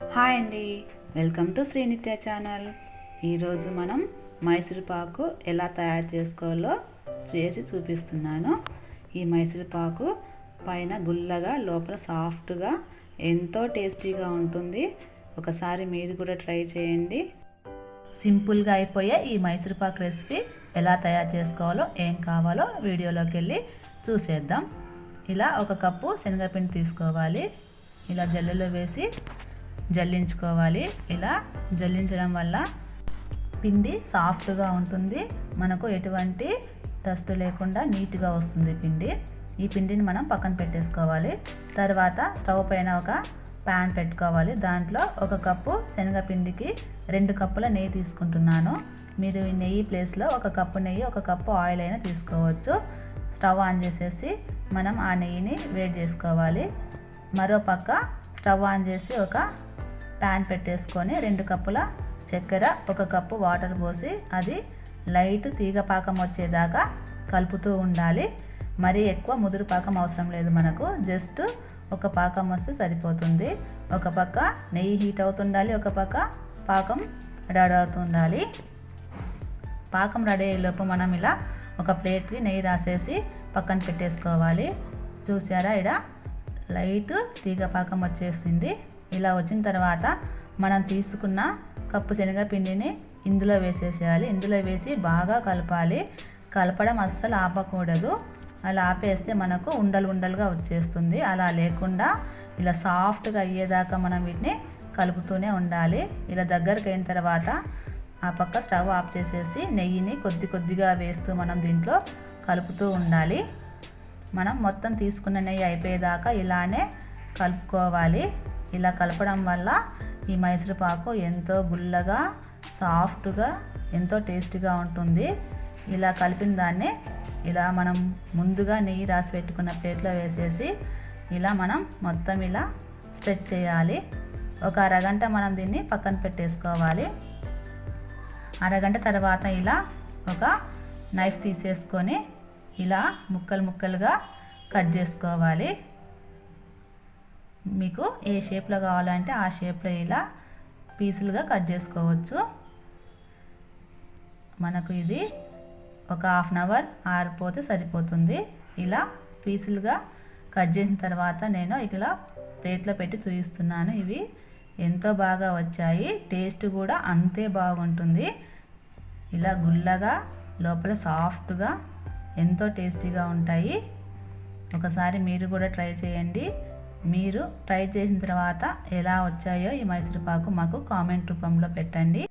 Hi అండి. Welcome to Srinitya channel. ఈరోజు మనం మైసూరుపాకు ఎలా తయారు చేసుకోవాలో చేసి చూపిస్తున్నాను. ఈ మైసూరుపాకు పైన గుల్లగా లోపల సాఫ్ట్గా ఎంతో టేస్టీగా ఉంటుంది. ఒకసారి మీరు కూడా ట్రై చేయండి. సింపుల్గా అయిపోయే ఈ మైసూరుపాకు రెసిపీ ఎలా తయారు చేసుకోవాలో ఏం కావాలో వీడియోలోకి వెళ్ళి చూసేద్దాం. ఇలా ఒక కప్పు శనగపిండి తీసుకోవాలి. ఇలా జల్లెలో వేసి జల్లించుకోవాలి. ఇలా జల్లించడం వల్ల పిండి సాఫ్ట్గా ఉంటుంది. మనకు ఎటువంటి డస్ట్ లేకుండా నీట్గా వస్తుంది పిండి. ఈ పిండిని మనం పక్కన పెట్టేసుకోవాలి. తర్వాత స్టవ్ పైన ఒక ప్యాన్ పెట్టుకోవాలి. దాంట్లో ఒక కప్పు శనగపిండికి రెండు కప్పుల నెయ్యి తీసుకుంటున్నాను. మీరు ఈ నెయ్యి ప్లేస్లో ఒక కప్పు నెయ్యి ఒక కప్పు ఆయిల్ అయినా తీసుకోవచ్చు. స్టవ్ ఆన్ చేసేసి మనం ఆ నెయ్యిని వేడి చేసుకోవాలి. మరో పక్క స్టవ్ ఆన్ చేసి ఒక ప్యాన్ పెట్టేసుకొని రెండు కప్పుల చక్కెర ఒక కప్పు వాటర్ పోసి అది లైట్ తీగ పాకం వచ్చేదాకా కలుపుతూ ఉండాలి. మరీ ఎక్కువ ముదురు పాకం అవసరం లేదు మనకు. జస్ట్ ఒక పాకం వస్తే సరిపోతుంది. ఒక పక్క నెయ్యి హీట్ అవుతుండాలి ఒక పక్క పాకం రెడీ అవుతుండాలి. పాకం రెడీ అయ్యేలోపు మనం ఇలా ఒక ప్లేట్కి నెయ్యి రాసేసి పక్కన పెట్టేసుకోవాలి. చూసారా? ఇక్కడ లైట్ తీగ పాకం వచ్చేసింది. ఇలా వచ్చిన తర్వాత మనం తీసుకున్న కప్పు శనగపిండిని ఇందులో వేసేసేయాలి. ఇందులో వేసి బాగా కలపాలి. కలపడం అస్సలు ఆపకూడదు. అలా ఆపేస్తే మనకు ఉండలు ఉండలుగా వచ్చేస్తుంది. అలా లేకుండా ఇలా సాఫ్ట్గా అయ్యేదాకా మనం వీటిని కలుపుతూనే ఉండాలి. ఇలా దగ్గరకు అయిన తర్వాత ఆ పక్క స్టవ్ ఆఫ్ చేసేసి నెయ్యిని కొద్ది కొద్దిగా వేస్తూ మనం దీంట్లో కలుపుతూ ఉండాలి. మనం మొత్తం తీసుకున్న నెయ్యి అయిపోయేదాకా ఇలానే కలుపుకోవాలి. ఇలా కలపడం వల్ల ఈ మైసూరుపాకు ఎంతో గుల్లగా సాఫ్ట్గా ఎంతో టేస్టీగా ఉంటుంది. ఇలా కలిపిన దాన్ని ఇలా మనం ముందుగా నెయ్యి రాసి పెట్టుకున్న ప్లేట్లో వేసేసి ఇలా మనం మొత్తం ఇలా స్ప్రెడ్ చేయాలి. ఒక అరగంట మనం దీన్ని పక్కన పెట్టేసుకోవాలి. అరగంట తర్వాత ఇలా ఒక నైఫ్ తీసేసుకొని ఇలా ముక్కలు ముక్కలుగా కట్ చేసుకోవాలి. మీకు ఏ షేప్లో కావాలంటే ఆ షేప్లో ఇలా పీసులుగా కట్ చేసుకోవచ్చు. మనకు ఇది ఒక హాఫ్ అన్ అవర్ ఆరిపోతే సరిపోతుంది. ఇలా పీసులుగా కట్ చేసిన తర్వాత నేను ఇలా ప్లేట్లో పెట్టి చూపిస్తున్నాను. ఇవి ఎంతో బాగా వచ్చాయి. టేస్ట్ కూడా అంతే బాగుంటుంది. ఇలా గుల్లగా లోపల సాఫ్ట్గా ఎంతో టేస్టీగా ఉంటాయి. ఒకసారి మీరు కూడా ట్రై చేయండి. మీరు ట్రై చేసిన తర్వాత ఎలా వచ్చాయో ఈ మైసూరుపాకు మాకు కామెంట్ రూపంలో పెట్టండి.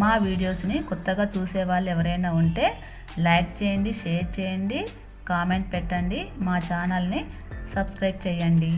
మా వీడియోస్ని కొత్తగా చూసే వాళ్ళు ఎవరైనా ఉంటే లైక్ చేయండి షేర్ చేయండి కామెంట్ పెట్టండి మా ఛానల్ని సబ్స్క్రైబ్ చేయండి.